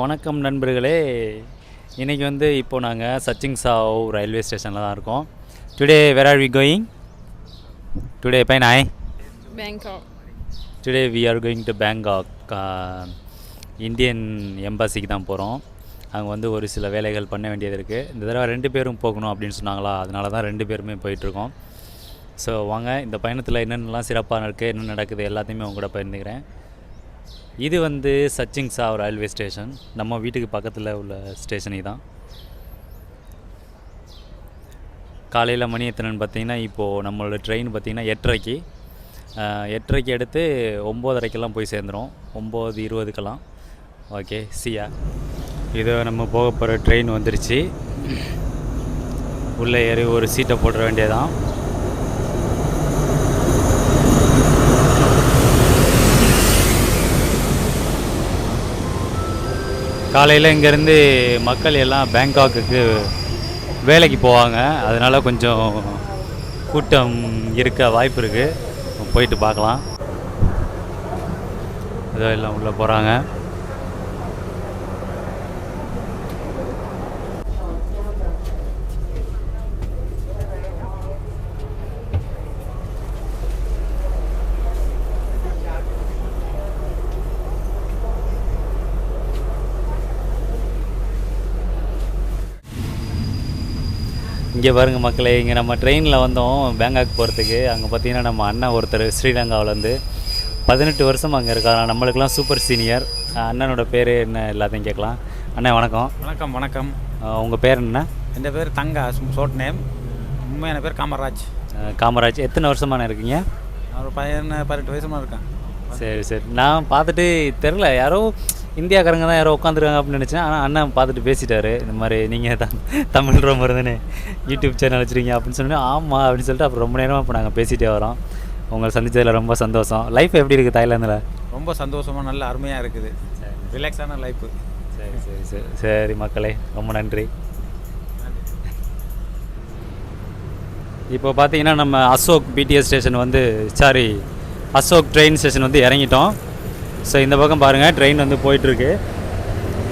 வணக்கம் நண்பர்களே. இன்றைக்கி வந்து இப்போ நாங்கள் சச்சிங் சாவ் ரயில்வே ஸ்டேஷனில் தான் இருக்கோம். Today where are we going today fine I Bangkok. Today we are going to Bangkok Indian எம்பசிக்கு தான் போகிறோம் அங்கே வந்து ஒரு சில வேலைகள் பண்ண வேண்டியது இருக்குது இந்த தடவை ரெண்டு பேரும் போகணும் அப்படின்னு சொன்னாங்களா? அதனால தான் ரெண்டு பேருமே போயிட்டுருக்கோம் ஸோ வாங்க இந்த பயணத்தில் என்னென்னலாம் சிறப்பாக இருக்குது என்ன நடக்குது எல்லாத்தையுமே உங்க கூட பகிர்ந்துக்கிறேன். இது வந்து சச்சிங் சாவ் ரயில்வே ஸ்டேஷன் நம்ம வீட்டுக்கு பக்கத்தில் உள்ள ஸ்டேஷனே தான் காலையில் மணி எத்தனைன்னு பார்த்தீங்கன்னா இப்போது நம்மளோட ட்ரெயின் பார்த்திங்கன்னா எட்டரைக்கு. எட்டரைக்கு எடுத்து ஒம்போதரைக்கெல்லாம் போய் சேர்ந்துரும். ஒம்பது இருபதுக்கெல்லாம். ஓகே சியா இது நம்ம போக போகிற ட்ரெயின் வந்துருச்சு. உள்ளே ஏறி ஒரு சீட்டை போட்டுற வேண்டியதான் காலையில் இங்கேருந்து மக்கள் எல்லாம் பேங்காக்குக்கு வேலைக்கு போவாங்க. அதனால் கொஞ்சம் கூட்டம் இருக்க வாய்ப்பு இருக்குது போயிட்டு பார்க்கலாம். இதோ எல்லாம் உள்ளே போகிறாங்க இங்கே பாருங்க மக்களே இங்கே நம்ம ட்ரெயினில் வந்தோம் பேங்காக் போகிறதுக்கு அங்கே பார்த்தீங்கன்னா நம்ம அண்ணன் ஒருத்தர் ஸ்ரீலங்காவிலேருந்து பதினெட்டு வருஷம் அங்கே இருக்காராம் நம்மளுக்கெல்லாம் சூப்பர் சீனியர் அண்ணனோட பேர் என்ன எல்லாத்தையும் கேட்கலாம். அண்ணன் வணக்கம். வணக்கம் வணக்கம். உங்கள் பேர் என்ன? என் பேர்? தங்கா ஷோர்ட் நேம் உண்மையான பேர் காமராஜ். காமராஜ். எத்தனை வருஷமான இருக்கீங்க? ஒரு பதினொன்று பதினெட்டு வயசுமா இருக்கேன். சரி சரி. நான் பார்த்துட்டு தெரில யாரோ இந்தியாக்காரங்க தான் யாரோ உட்காந்துருக்காங்க அப்படின்னு நினச்சேன். ஆனால் அண்ணன் பார்த்துட்டு பேசிட்டாரு. இந்த மாதிரி நீங்கள் தான் தமிழ் ரொம்ப தானே யூடியூப் சேனல் வச்சுருக்கீங்க அப்படின்னு சொன்னேன் ஆமாம் அப்படின்னு சொல்லிட்டு அப்புறம் ரொம்ப நேரமாக இப்போ நாங்கள் பேசிகிட்டே வரோம். உங்களை சந்திச்சதில் ரொம்ப சந்தோஷம். லைஃப் எப்படி இருக்குது தாய்லாந்தில்? ரொம்ப சந்தோஷமாக நல்ல அருமையாக இருக்குது. ரிலாக்ஸான லைஃபு சரி சரி சரி சரி மக்களே ரொம்ப நன்றி. இப்போ பார்த்தீங்கன்னா நம்ம அசோக் பிடிஎஸ் ஸ்டேஷன் வந்து சாரி அசோக் ட்ரெயின் ஸ்டேஷன் வந்து இறங்கிட்டோம். ஸோ இந்த பக்கம் பாருங்கள் ட்ரெயின் வந்து போயிட்டுருக்கு.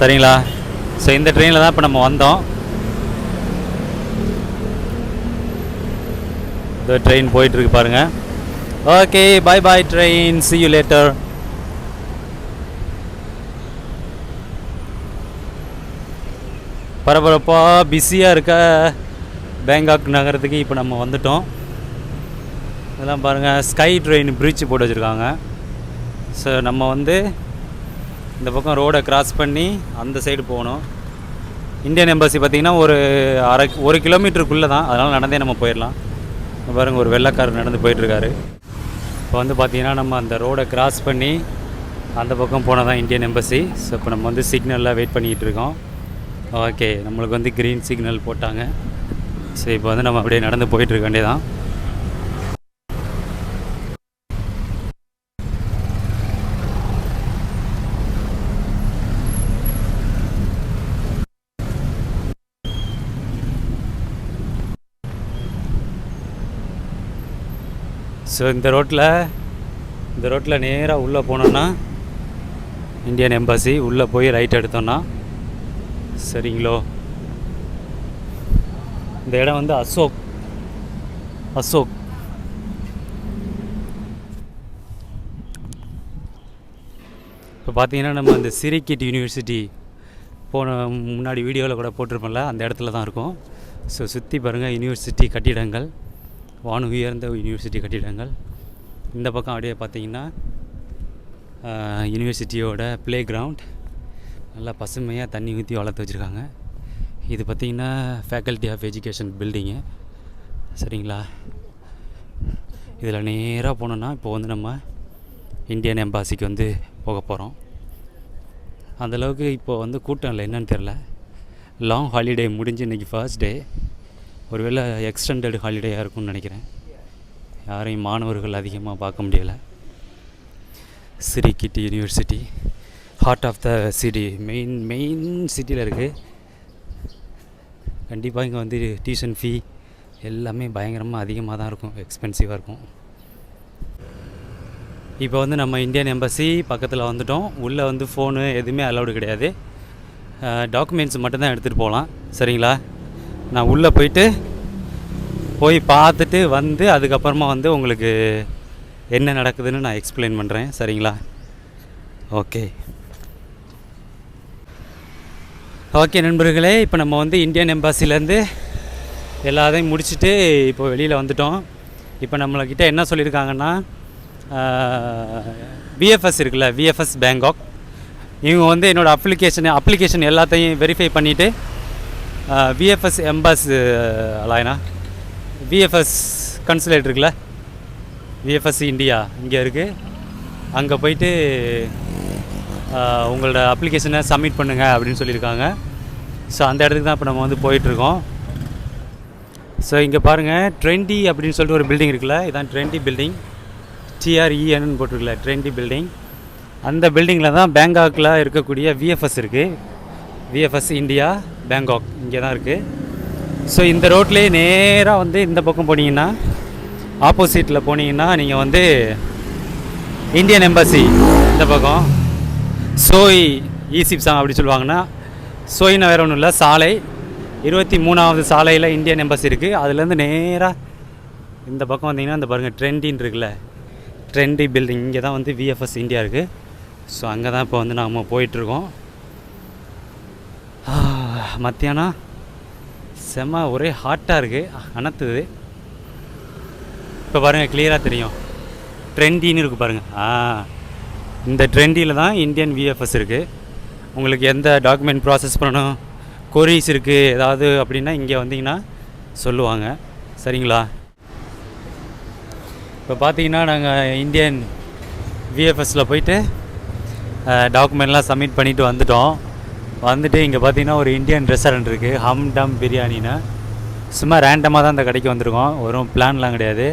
சரிங்களா? ஸோ இந்த ட்ரெயினில் தான் இப்போ நம்ம வந்தோம். இந்த ட்ரெயின் போயிட்டுருக்கு பாருங்கள் okay bye bye train see you later பரபரப்பாக பிஸியாக இருக்க பேங்காக் நகரத்துக்கு இப்போ நம்ம வந்துட்டோம். இதெல்லாம் பாருங்கள் ஸ்கை ட்ரெயின் பிரிட்ஜ் போட்டு வச்சுருக்காங்க. ஸோ நம்ம வந்து இந்த பக்கம் ரோடை கிராஸ் பண்ணி அந்த சைடு போகணும். இந்தியன் எம்பசி பார்த்திங்கன்னா ஒரு அரை ஒரு கிலோமீட்டருக்குள்ளே தான். அதனால் நடந்தே நம்ம போயிடலாம். பாருங்கள் ஒரு வெள்ளைக்காரர் நடந்து போயிட்டுருக்காரு. இப்போ வந்து பார்த்திங்கன்னா நம்ம அந்த ரோடை கிராஸ் பண்ணி அந்த பக்கம் போனால் தான் இந்தியன் எம்பசி ஸோ இப்போ நம்ம வந்து சிக்னலில் வெயிட் பண்ணிக்கிட்டு இருக்கோம். ஓகே நம்மளுக்கு வந்து க்ரீன் சிக்னல் போட்டாங்க. ஸோ இப்போ வந்து நம்ம அப்படியே நடந்து போயிட்டுருக்க வேண்டியதான் ஸோ இந்த ரோட்டில் இந்த ரோட்டில் நேராக உள்ளே போனோன்னா இந்தியன் எம்பசி உள்ளே போய் ரைட் எடுத்தோன்னா சரிங்களோ? இந்த இடம் வந்து அசோக். அசோக். இப்போ பார்த்தீங்கன்னா நம்ம அந்த சிரிக்கிட் யூனிவர்சிட்டி போன முன்னாடி வீடியோவில் கூட போட்டிருப்போம்ல அந்த இடத்துல தான் இருக்கும். ஸோ சுற்றி பாருங்கள் யூனிவர்சிட்டி கட்டிடங்கள். வானு உயர்ந்த யூனிவர்சிட்டி கட்டிடங்கள். இந்த பக்கம் அப்படியே பார்த்தீங்கன்னா யூனிவர்சிட்டியோட ப்ளே கிரவுண்ட் நல்லா பசுமையாக தண்ணி ஊற்றி வளர்த்து வச்சுருக்காங்க. இது பார்த்திங்கன்னா ஃபேக்கல்ட்டி ஆஃப் எஜுகேஷன் பில்டிங்கு சரிங்களா? இதில் நேராக போனோன்னா இப்போ வந்து நம்ம இந்தியன் எம்பாசிக்கு வந்து போக போகிறோம் அந்தளவுக்கு இப்போ வந்து கூட்டம் இல்லை என்னன்னு தெரில லாங் ஹாலிடே முடிஞ்சு இன்றைக்கி ஃபர்ஸ்ட் டே ஒருவேளை எக்ஸ்டெண்டட் ஹாலிடேயாக இருக்கும்னு நினைக்கிறேன். யாரையும் மாணவர்கள் அதிகமாக பார்க்க முடியலை. கிட்டி university heart of the city main main சிட்டியில் இருக்குது கண்டிப்பாக இங்கே வந்து டியூஷன் ஃபீ எல்லாமே பயங்கரமாக அதிகமாக தான் இருக்கும். எக்ஸ்பென்சிவாக இருக்கும். இப்போ வந்து நம்ம இந்தியன் எம்பசி பக்கத்தில் வந்துட்டோம். உள்ளே வந்து ஃபோனு எதுவுமே அலௌடு கிடையாது. டாக்குமெண்ட்ஸ் மட்டும்தான் எடுத்துகிட்டு போகலாம். சரிங்களா? நான் உள்ளே போயிட்டு போய் பார்த்துட்டு வந்து அதுக்கப்புறமா வந்து உங்களுக்கு என்ன நடக்குதுன்னு நான் எக்ஸ்பிளைன் பண்ணுறேன் சரிங்களா? ஓகே ஓகே நண்பர்களே இப்போ நம்ம வந்து இந்தியன் எம்பாசிலேருந்து எல்லாத்தையும் முடிச்சுட்டு இப்போ வெளியில் வந்துட்டோம். இப்போ நம்மளக்கிட்ட என்ன சொல்லியிருக்காங்கன்னா விஎஃப்எஸ் இருக்குல்ல விஎஃப்எஸ் பேங்காக் இவங்க வந்து என்னோடய அப்ளிகேஷன் அப்ளிகேஷன் எல்லாத்தையும் வெரிஃபை பண்ணிவிட்டு விஎஃப்எஸ் எம்பாஸ் அலாயனா விஎஃப்எஸ் கன்சுலேட் இருக்குல்ல? விஎஃப்எஸ் இந்தியா இங்கே இருக்குது அங்கே போயிட்டு உங்களோட அப்ளிகேஷனை சப்மிட் பண்ணுங்கள் அப்படின்னு சொல்லியிருக்காங்க. ஸோ அந்த இடத்துக்கு தான் இப்போ நம்ம வந்து போயிட்டுருக்கோம். ஸோ இங்கே பாருங்கள் ட்ரெண்டி அப்படின்னு சொல்லிட்டு ஒரு பில்டிங் இருக்குல்ல? இதான் ட்ரெண்டி பில்டிங் டிஆர்இஎன்னு போட்டிருக்குல்ல ட்ரெண்டி பில்டிங் அந்த பில்டிங்கில் தான் பேங்காக்கில் இருக்கக்கூடிய விஎஃப்எஸ் இருக்குது விஎஃப்எஸ் இந்தியா பேங்காக் இங்கே தான் இருக்குது ஸோ இந்த ரோட்லேயே நேராக வந்து இந்த பக்கம் போனீங்கன்னா ஆப்போசிட்டில் போனீங்கன்னா நீங்கள் வந்து இந்தியன் எம்பசி இந்த பக்கம். சோய் ஈசிப்சாங் அப்படி சொல்லுவாங்கன்னா சோயினா வேற ஒன்றும் இல்லை சாலை. இருபத்தி மூணாவது சாலையில் இந்தியன் எம்பசி இருக்குது அதுலேருந்து நேராக இந்த பக்கம் வந்தீங்கன்னா இந்த பாருங்கள் ட்ரெண்டின்னு இருக்குல்ல. ட்ரெண்டி பில்டிங் இங்கே தான் வந்து விஎஃப்எஸ் இந்தியா இருக்குது ஸோ அங்கே தான் இப்போ வந்து நாம் போயிட்டுருக்கோம் மத்தியானம் செம்ம ஒரே ஹாட்டாக இருக்குது அனத்துது இப்போ பாருங்கள் கிளியராக தெரியும். ட்ரெண்டின்னு இருக்குது பாருங்கள் ஆ இந்த ட்ரெண்டியில் தான் இந்தியன் விஎஃப்எஸ் இருக்குது உங்களுக்கு எந்த டாக்குமெண்ட் ப்ராசஸ் பண்ணணும் கொரிஸ் இருக்குது ஏதாவது அப்படின்னா இங்கே வந்தீங்கன்னா சொல்லுவாங்க. சரிங்களா? இப்போ பார்த்தீங்கன்னா நாங்கள் இந்தியன் விஎஃப்எஸில் போயிட்டு டாக்குமெண்ட்லாம் சப்மிட் பண்ணிவிட்டு வந்துட்டோம். வந்துட்டு இங்கே பார்த்தீங்கன்னா ஒரு இந்தியன் ரெஸ்டாரண்ட் இருக்குது ஹம் டம் பிரியாணின்னு சும்மா ரேண்டமாக தான் இந்த கடைக்கு வந்திருக்கோம். ஒரு பிளான்லாம் கிடையாது.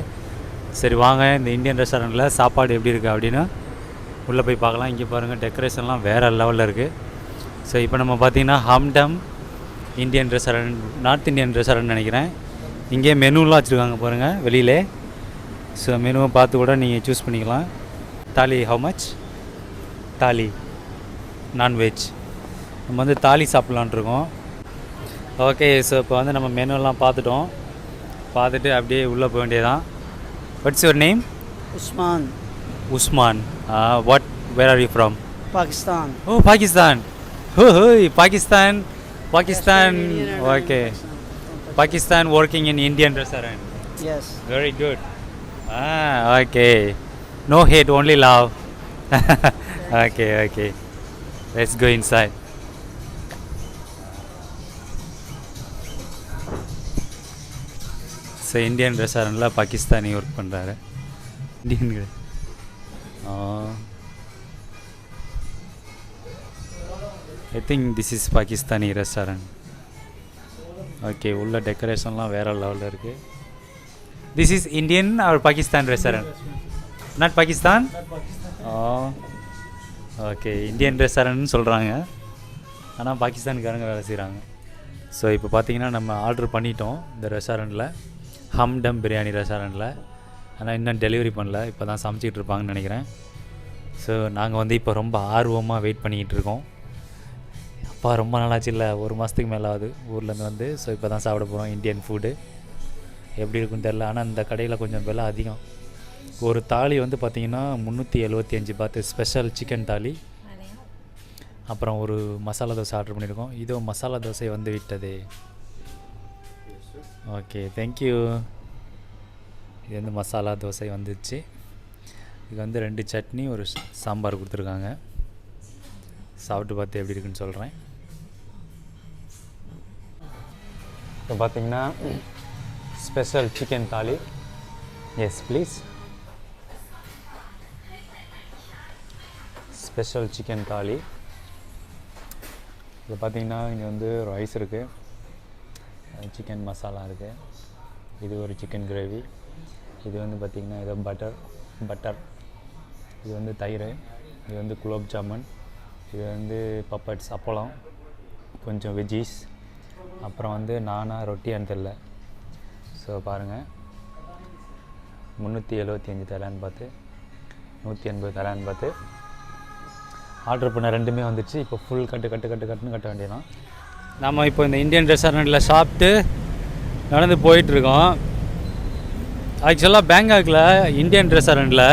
சரி வாங்க. இந்த இந்தியன் ரெஸ்டாரண்ட்டில் சாப்பாடு எப்படி இருக்குது அப்படின்னு உள்ளே போய் பார்க்கலாம். இங்கே பாருங்கள் டெக்கரேஷன்லாம் வேறு லெவலில் இருக்குது ஸோ இப்போ நம்ம பார்த்தீங்கன்னா Humdum Indian restaurant North Indian restaurant நினைக்கிறேன். இங்கே மெனுலாம் வச்சுருக்காங்க பாருங்கள் வெளியிலே. ஸோ மெனுவை பார்த்து கூட நீங்கள் சூஸ் பண்ணிக்கலாம். தாலி ஹவு மச் தாலி நான்வெஜ் நம்ம வந்து தாலி சாப்பிட்லான் இருக்கோம். ஓகே ஸோ இப்போ வந்து நம்ம மெனுலாம் பார்த்துட்டோம். பார்த்துட்டு அப்படியே உள்ளே போக வேண்டியதான் what's your name Usman, Usman. What where are you from Pakistan. Oh Pakistan ஹோ ஹோய் Pakistan Pakistan okay. Pakistan working in Indian restaurant Yes. Very good ah okay no hate only love okay okay let's go inside so Indian ரெஸ்டாரண்ட்டில் Pakistani work பண்ணுறாரு Indian I think this is Pakistani restaurant okay உள்ள டெக்கரேஷன்லாம் வேறு லெவலில் இருக்குது this is Indian or Pakistan restaurant not Pakistan okay Indian ரெஸ்டாரண்ட்னு சொல்கிறாங்க ஆனால் பாகிஸ்தான்காரங்க வேலை செய்கிறாங்க ஸோ இப்போ பார்த்தீங்கன்னா நம்ம ஆர்டர் பண்ணிட்டோம் இந்த ரெஸ்டாரண்ட்டில் ஹம்டம் பிரியாணி ரெஸ்டாரண்ட்டில் ஆனால் இன்னும் டெலிவரி பண்ணல. இப்போ தான் சமைச்சிட்டு இருப்பாங்கன்னு நினைக்கிறேன். ஸோ நாங்கள் வந்து இப்போ ரொம்ப ஆர்வமாக வெயிட் பண்ணிக்கிட்டு இருக்கோம். அப்பா ரொம்ப நாளாச்சு இல்லை. ஒரு மாதத்துக்கு மேலே ஆகுது ஊர்லேருந்து வந்து. ஸோ இப்போ தான் சாப்பிட போகிறோம் இந்தியன் ஃபுட்டு எப்படி இருக்குன்னு தெரில ஆனால் இந்த கடையில் கொஞ்சம் விலை அதிகம். ஒரு தாலி வந்து பார்த்திங்கன்னா முந்நூற்றி எழுபத்தி அஞ்சு பார்த்து ஸ்பெஷல் சிக்கன் தாலி. அப்புறம் ஒரு மசாலா தோசை ஆர்டர் பண்ணியிருக்கோம். இதோ மசாலா தோசை வந்து விட்டது. ஓகே தேங்க்யூ இது வந்து மசாலா தோசை வந்துச்சு. இது வந்து ரெண்டு சட்னி ஒரு சாம்பார் கொடுத்துருக்காங்க. சாப்பிட்டு பார்த்து எப்படி இருக்குன்னு சொல்கிறேன் இப்போ பார்த்தீங்கன்னா special chicken thali yes please special chicken thali இது பார்த்தீங்கன்னா இங்கே வந்து ரைஸ் இருக்குது சிக்கன் மசாலா இருக்குது இது ஒரு சிக்கன் கிரேவி இது வந்து பார்த்திங்கன்னா இது பட்டர் பட்டர் இது வந்து தயிர் இது வந்து குலோப் ஜாமுன். இது வந்து பப்பட்ஸ் அப்பளம் கொஞ்சம் வெஜ்ஜீஸ் அப்புறம் வந்து நானாக ரொட்டியான்னு தெரில ஸோ பாருங்கள் முந்நூற்றி எழுபத்தி அஞ்சு தலான்னு பார்த்து நூற்றி எண்பது தலான்னு பார்த்து ஆர்டர் பண்ண ரெண்டுமே வந்துச்சு இப்போ ஃபுல் கட்டு கட்டு கட்டு கட்டுன்னு கட்ட வேண்டியதான் நம்ம இப்போ இந்த இந்தியன் ரெஸ்டாரண்ட்டில் சாப்பிட்டு நடந்து போயிட்டுருக்கோம். ஆக்சுவலாக பேங்காக்கில் இந்தியன் ரெஸ்டாரண்ட்டில்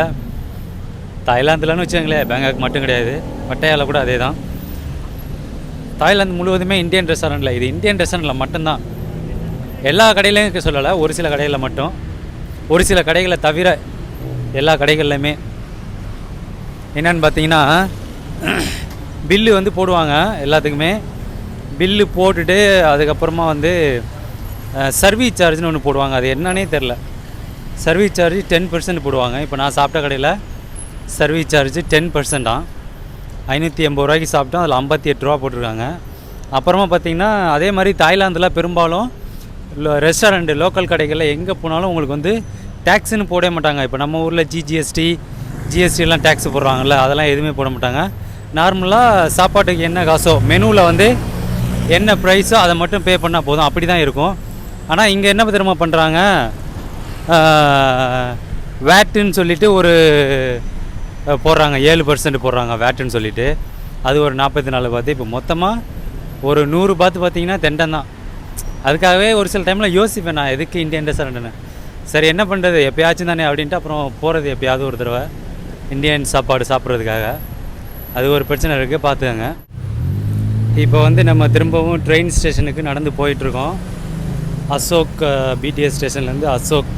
தாய்லாந்துலன்னு வச்சுக்கோங்களேன் பேங்காக் மட்டும் கிடையாது. பட்டையாவில் கூட அதே தான் தாய்லாந்து முழுவதுமே இந்தியன் ரெஸ்டாரண்ட்டில் இது இந்தியன் ரெஸ்டாரண்ட்டில் மட்டும்தான். எல்லா கடையிலையும் இருக்க சொல்லலை ஒரு சில கடைகளில் மட்டும். ஒரு சில கடைகளை தவிர எல்லா கடைகள்லையுமே. என்னென்னு பார்த்தீங்கன்னா பில்லு வந்து போடுவாங்க எல்லாத்துக்குமே. பில்லு போட்டுட்டு அதுக்கப்புறமா வந்து சர்வீஸ் சார்ஜ்னு ஒன்று போடுவாங்க. அது என்னன்னே தெரில சர்வீஸ் சார்ஜ் டென் பர்சன்ட் போடுவாங்க. இப்போ நான் சாப்பிட்ட கடையில் சர்வீஸ் சார்ஜ் டென் பர்சன்ட்டான் ஐநூற்றி எண்பது ரூபாய்க்கு சாப்பிட்டோம். அதில் ஐம்பத்தி எட்டு ரூபா போட்டிருக்காங்க. அப்புறமா பார்த்தீங்கன்னா அதே மாதிரி தாய்லாந்தில் பெரும்பாலும் ரெஸ்டாரண்ட்டு லோக்கல் கடைகளில் எங்கே போனாலும் உங்களுக்கு வந்து டேக்ஸுன்னு போடவே மாட்டாங்க. இப்போ நம்ம ஊரில் ஜிஜிஎஸ்டி ஜிஎஸ்டிலாம் டேக்ஸ் போடுறாங்கல்ல அதெல்லாம் எதுவுமே போட மாட்டாங்க. நார்மலாக சாப்பாட்டுக்கு என்ன காசோ மெனுவில் வந்து என்ன ப்ரைஸோ அதை மட்டும் பே பண்ணால் போதும். அப்படி தான் இருக்கும். ஆனால் இங்கே என்ன தெரியுமா பண்ணுறாங்க வேட்டுன்னு சொல்லிட்டு ஒரு போடுறாங்க. ஏழு பர்சன்ட் போடுறாங்க வேட்டுன்னு சொல்லிட்டு. அது ஒரு நாற்பத்தி நாலு பார்த்து இப்போ மொத்தமாக ஒரு நூறு பார்த்து பார்த்தீங்கன்னா தெண்டம் தான். அதுக்காகவே ஒரு சில டைமில் யோசிப்பேன் நான் எதுக்கு இந்தியன் ரெஸ்டாரண்ட்னு சரி என்ன பண்ணுறது எப்பயாச்சும் தானே அப்படின்ட்டு அப்புறம் போகிறது எப்பயாவது ஒரு தடவை. இந்தியன் சாப்பாடு சாப்பிட்றதுக்காக. அது ஒரு பிரச்சனை இருக்குது பார்த்துக்கங்க இப்போ வந்து நம்ம திரும்பவும் ட்ரெயின் ஸ்டேஷனுக்கு நடந்து போயிட்டுருக்கோம். அசோக் பிடிஎஸ் ஸ்டேஷன்லேருந்து அசோக்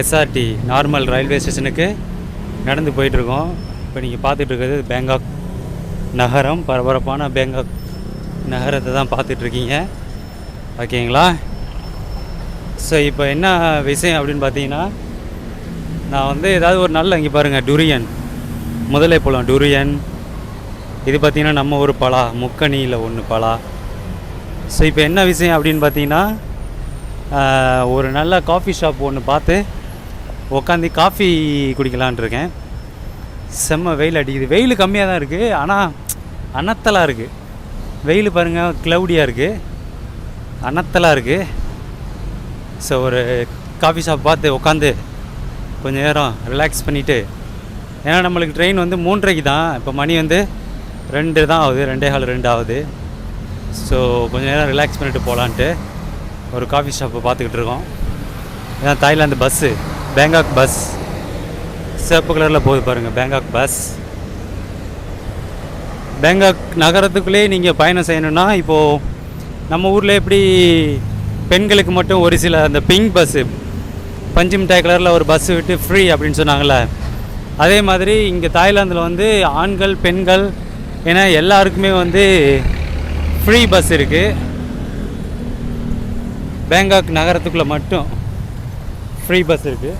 எஸ்ஆர்டி நார்மல் ரயில்வே ஸ்டேஷனுக்கு நடந்து போயிட்டுருக்கோம். இப்போ நீங்கள் பார்த்துட்டு இருக்கிறது பேங்காக் நகரம். பரபரப்பான பேங்காக் நகரத்தை தான் பார்த்துட்ருக்கீங்க ஓகேங்களா? ஸோ இப்போ என்ன விஷயம் அப்படின்னு பார்த்தீங்கன்னா நான் வந்து ஏதாவது ஒரு நல்ல இங்கே பாருங்கள் டுரியன் முதலை பழம் டுரியன் இது பார்த்திங்கன்னா நம்ம ஒரு பலா முக்கணியில் ஒன்று பலா. ஸோ இப்போ என்ன விஷயம் அப்படின்னு பார்த்தீங்கன்னா ஒரு நல்ல காஃபி ஷாப் ஒன்று பார்த்து உட்காந்து காஃபி குடிக்கலான் இருக்கேன். செம்ம வெயில் அடிக்குது. வெயில் கம்மியாக தான் இருக்குது ஆனால் அனத்தலாக இருக்குது வெயில் பாருங்கள் க்ளவுடியாக இருக்குது அனத்தலாக இருக்குது ஸோ ஒரு காஃபி ஷாப் பார்த்து உட்காந்து கொஞ்சம் நேரம் ரிலாக்ஸ் பண்ணிவிட்டு ஏன்னா நம்மளுக்கு ட்ரெயின் வந்து மூன்றரைக்கு தான். இப்போ மணி வந்து ரெண்டு தான் ஆகுது ரெண்டே கால் ரெண்டு ஆகுது. ஸோ கொஞ்சம் நேரம் ரிலாக்ஸ் பண்ணிட்டு போகலான்ட்டு ஒரு காஃபி ஷாப்பை பார்த்துக்கிட்டு இருக்கோம். ஏன்னா தாய்லாந்து பஸ்ஸு பேங்காக் பஸ் சிவப்பு கலரில் போகுது பாருங்கள் பேங்காக் பஸ் பேங்காக் நகரத்துக்குள்ளேயே நீங்கள் பயணம் செய்யணும்னா இப்போது நம்ம ஊரில் எப்படி பெண்களுக்கு மட்டும் ஒரு சில அந்த பிங்க் பஸ்ஸு பஞ்சு மிட்டாய் கலரில் ஒரு பஸ்ஸு விட்டு ஃப்ரீ அப்படின்னு சொன்னாங்கள்ல அதே மாதிரி இங்கே தாய்லாந்தில் வந்து ஆண்கள் பெண்கள் ஏன்னா எல்லாருக்குமே வந்து ஃப்ரீ பஸ் இருக்குது பேங்காக் நகரத்துக்குள்ளே மட்டும் ஃப்ரீ பஸ் இருக்குது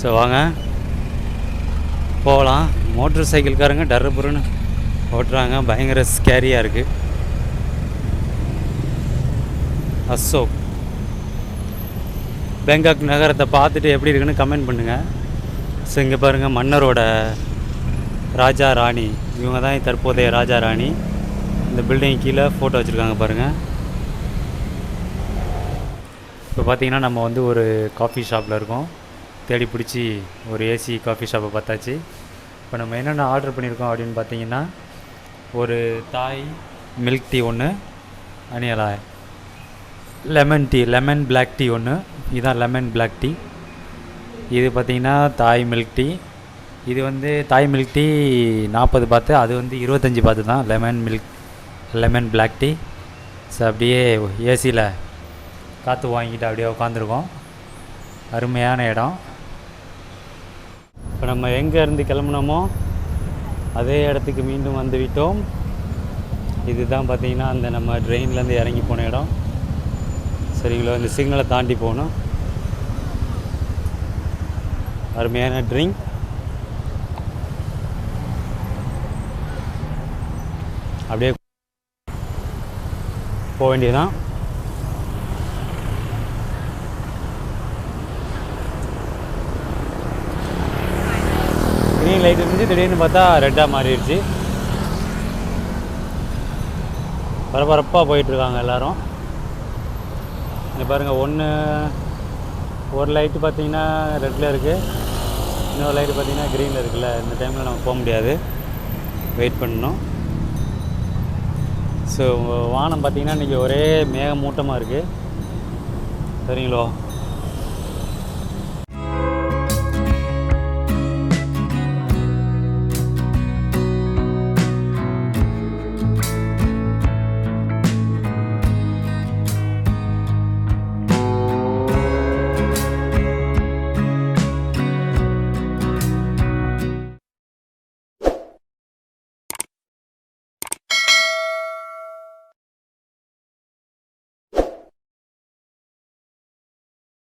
ஸோ வாங்க. போகலாம். மோட்டர் சைக்கிள்காரங்க டர்ருபுருன்னு ஓட்டுறாங்க. பயங்கர ஸ்கேரியாக இருக்குது அசோக். பேங்காக் நகரத்தை பார்த்துட்டு எப்படி இருக்குன்னு கமெண்ட் பண்ணுங்கள் ஸோ இங்கே பாருங்கள் மன்னரோட ராஜா ராணி. இவங்க தான் தற்போதைய ராஜா ராணி. இந்த பில்டிங் கீழே ஃபோட்டோ வச்சுருக்காங்க பாருங்கள் இப்போ பார்த்தீங்கன்னா நம்ம வந்து ஒரு காஃபி ஷாப்பில் இருக்கோம். தேடி பிடிச்சி ஒரு ஏசி காஃபி ஷாப்பை பார்த்தாச்சு. இப்போ நம்ம என்னென்ன ஆர்டர் பண்ணியிருக்கோம் அப்படின்னு பார்த்தீங்கன்னா ஒரு தாய் மில்க் டீ ஒன்று அணியலா lemon tea lemon black tea ஒன்று இதுதான் லெமன் பிளாக் டீ இது பார்த்தீங்கன்னா தாய் மில்க் டீ இது வந்து தாய் மில்க் டீ நாற்பது பார்த்து அது வந்து இருபத்தஞ்சி பார்த்து தான் lemon milk lemon black tea so அப்படியே ஏசியில் காற்று வாங்கிட்டு அப்படியே உட்காந்துருக்கோம் அருமையான இடம். இப்போ நம்ம எங்கே இருந்து கிளம்புனோமோ அதே இடத்துக்கு மீண்டும் வந்து விட்டோம். இதுதான் பார்த்திங்கன்னா அந்த நம்ம ட்ரெயின்லேருந்து இறங்கி போன இடம். சரிங்களா? இந்த சிக்னலை தாண்டி போகணும். அருமையான ட்ரிங்க் அப்படியே போக வேண்டியதுதான். க்ரீன் லைட் இருந்துச்சு. திடீர்னு பார்த்தா ரெட்டாக மாறிடுச்சு. பரபரப்பாக போயிட்டுருக்காங்க எல்லோரும். இங்கே பாருங்கள் ஒன்று ஒரு லைட்டு பார்த்தீங்கன்னா ரெட்டில் இருக்குது இன்னொரு லைட்டு பார்த்தீங்கன்னா க்ரீனில் இருக்குல்ல இந்த டைமில் நம்ம போக முடியாது. வெயிட் பண்ணணும். ஸோ வானம் பார்த்தீங்கன்னா இன்றைக்கி ஒரே மேகமூட்டமாக இருக்குது சரிங்களோ?